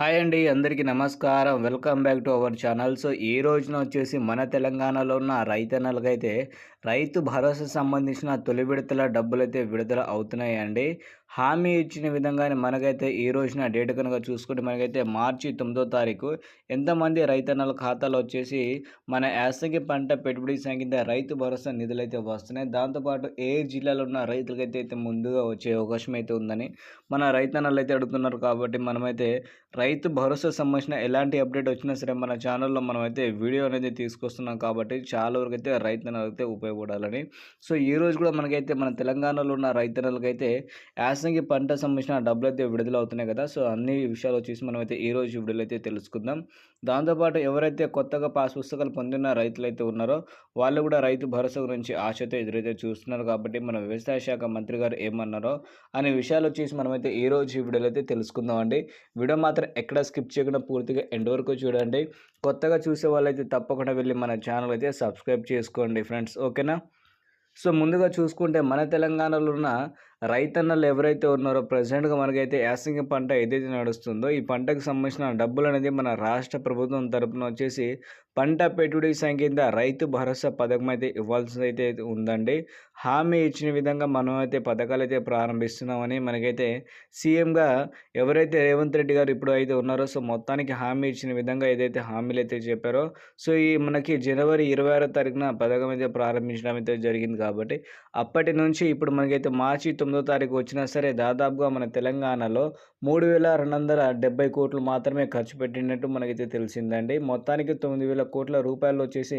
Hi అండి అందరికీ నమస్కారం. Welcome back to our channel. So ఈ రోజున వచ్చేసి మన తెలంగాణలో ఉన్న రైతన్నలకైతే రైతు భరోసా సంబంధించిన తొలి విడతల డబ్బులైతే విడుదల అవుతున్నాయండి. హామీ ఇచ్చిన విధంగానే మనకైతే ఈ రోజున డేట్ కనుక చూసుకుంటే మనకైతే మార్చి తొమ్మిదో తారీఖు. ఎంతమంది రైతన్నల ఖాతాలో వచ్చేసి మన యాసంగి పంట పెట్టుబడి సాగింద రైతు భరోసా నిధులు అయితే వస్తున్నాయి దాంతోపాటు ఏ జిల్లాలో ఉన్న రైతులకైతే అయితే ముందుగా వచ్చే అవకాశం అయితే ఉందని మన రైతన్నలు అయితే అడుగుతున్నారు. కాబట్టి మనమైతే రై రైతు భరోసా సంబంధించిన ఎలాంటి అప్డేట్ వచ్చినా సరే మన ఛానల్లో మనం అయితే వీడియో అనేది తీసుకొస్తున్నాం కాబట్టి చాలా వరకు అయితే రైతన్నలు ఉపయోగపడాలని. సో ఈ రోజు కూడా మనకైతే మన తెలంగాణలో ఉన్న రైతన్నలకైతే యాసంగి పంట సంబంధించిన డబ్బులు అయితే విడుదల అవుతున్నాయి కదా. సో అన్ని విషయాలు వచ్చేసి మనం అయితే ఈ రోజు వీడియోలో అయితే తెలుసుకుందాం. దాంతోపాటు ఎవరైతే కొత్తగా పాస్ పుస్తకాలు పొందిన రైతులైతే ఉన్నారో వాళ్ళు కూడా రైతు భరోసా గురించి ఆశతో ఎదురైతే చూస్తున్నారు కాబట్టి మన వ్యవసాయ శాఖ మంత్రి గారు ఏమన్నారో అనే విషయాలు వచ్చేసి మనమైతే ఈ రోజు వీడియోలో అయితే తెలుసుకుందాం అండి వీడియో మాత్రం ఎక్కడ స్కిప్ చేయకుండా పూర్తిగా ఎండ్ వరకు చూడండి. కొత్తగా చూసే వాళ్ళైతే తప్పకుండా వెళ్ళి మన ఛానల్ అయితే సబ్స్క్రైబ్ చేసుకోండి ఫ్రెండ్స్. ఓకేనా? సో ముందుగా చూసుకుంటే మన తెలంగాణలో ఉన్న రైతన్నలు ఎవరైతే ఉన్నారో ప్రజెంట్గా మనకైతే యాసంగి పంట ఏదైతే నడుస్తుందో ఈ పంటకు సంబంధించిన డబ్బులు అనేది మన రాష్ట్ర ప్రభుత్వం తరపున వచ్చేసి పంట పెట్టుబడి సంఖ్య రైతు భరోసా పథకం అయితే ఇవ్వాల్సి అయితే ఉందండి. హామీ ఇచ్చిన విధంగా మనం అయితే పథకాలు అయితే ప్రారంభిస్తున్నామని మనకైతే సీఎంగా ఎవరైతే రేవంత్ రెడ్డి గారు ఇప్పుడు అయితే ఉన్నారో సో మొత్తానికి హామీ ఇచ్చిన విధంగా ఏదైతే హామీలు అయితే చెప్పారో సో ఈ మనకి జనవరి ఇరవై ఆరో తారీఖున పథకం అయితే ప్రారంభించడం అయితే జరిగింది కాబట్టి అప్పటి నుంచి ఇప్పుడు మనకైతే మార్చి తొమ్మిదో తారీఖు వచ్చినా సరే దాదాపుగా మన తెలంగాణలో మూడు వేల రెండు వందల డెబ్బై కోట్లు మాత్రమే ఖర్చు పెట్టినట్టు మనకైతే తెలిసిందండి. మొత్తానికి తొమ్మిది వేల కోట్ల రూపాయలు వచ్చేసి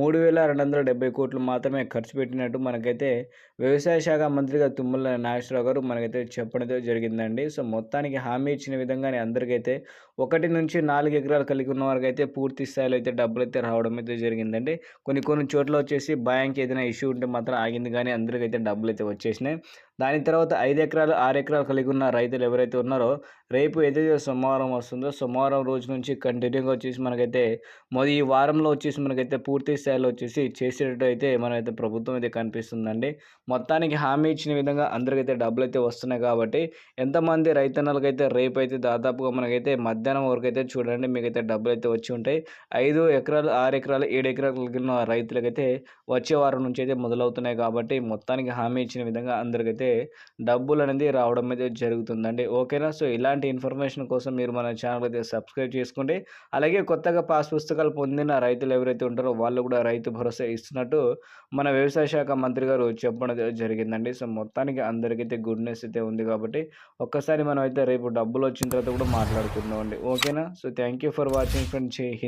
మూడు వేల రెండు వందల డెబ్బై కోట్లు మాత్రమే ఖర్చు పెట్టినట్టు మనకైతే వ్యవసాయ శాఖ మంత్రిగా తుమ్మల నాగేశ్వరరావు గారు మనకైతే చెప్పడం జరిగిందండి. సో మొత్తానికి హామీ ఇచ్చిన విధంగానే అందరికైతే ఒకటి నుంచి నాలుగు ఎకరాలు కలిగి ఉన్న వారికి అయితే పూర్తి స్థాయిలో అయితే డబ్బులు అయితే రావడం అయితే జరిగిందండి. కొన్ని కొన్ని చోట్ల వచ్చేసి బ్యాంక్ ఏదైనా ఇష్యూ ఉంటే మాత్రం ఆగింది కానీ అందరికైతే డబ్బులు అయితే వచ్చేసినాయి. దాని తర్వాత ఐదు ఎకరాలు ఆరు ఎకరాలు కలిగి ఉన్న రైతులు ఎవరైతే ఉన్నారో రేపు ఏదైతే సోమవారం వస్తుందో సోమవారం రోజు నుంచి కంటిన్యూగా వచ్చేసి మనకైతే మొదటి ఈ వారంలో వచ్చేసి మనకైతే పూర్తి స్థాయిలో వచ్చేసి చేసేటట్టు అయితే మనైతే ప్రభుత్వం అయితే కనిపిస్తుందండి. మొత్తానికి హామీ ఇచ్చిన విధంగా అందరికైతే డబ్బులు అయితే వస్తున్నాయి కాబట్టి ఎంతమంది రైతన్నలకైతే రేపు అయితే దాదాపుగా మనకైతే మధ్యాహ్నం వరకు అయితే చూడండి మీకైతే డబ్బులు అయితే వచ్చి ఉంటాయి. ఐదు ఎకరాలు ఆరు ఎకరాలు ఏడు ఎకరాలు కలిగిన రైతులకైతే వచ్చే వారం నుంచి అయితే మొదలవుతున్నాయి కాబట్టి మొత్తానికి హామీ ఇచ్చిన విధంగా అందరికైతే అయితే డబ్బులు అనేది రావడం అయితే జరుగుతుందండి. ఓకేనా? సో ఇలాంటి ఇన్ఫర్మేషన్ కోసం మీరు మన ఛానల్ అయితే సబ్స్క్రైబ్ చేసుకోండి. అలాగే కొత్తగా పాస్ పుస్తకాలు పొందిన రైతులు ఎవరైతే ఉంటారో వాళ్ళు కూడా రైతు భరోసా ఇస్తున్నట్టు మన వ్యవసాయ శాఖ మంత్రి గారు చెప్పడం జరిగిందండి. సో మొత్తానికి అందరికైతే గుడ్నెస్ అయితే ఉంది కాబట్టి ఒక్కసారి మనం అయితే రేపు డబ్బులు వచ్చిన తర్వాత కూడా మాట్లాడుకుందాం అండి ఓకేనా? So thank you for watching friend జై హింద్.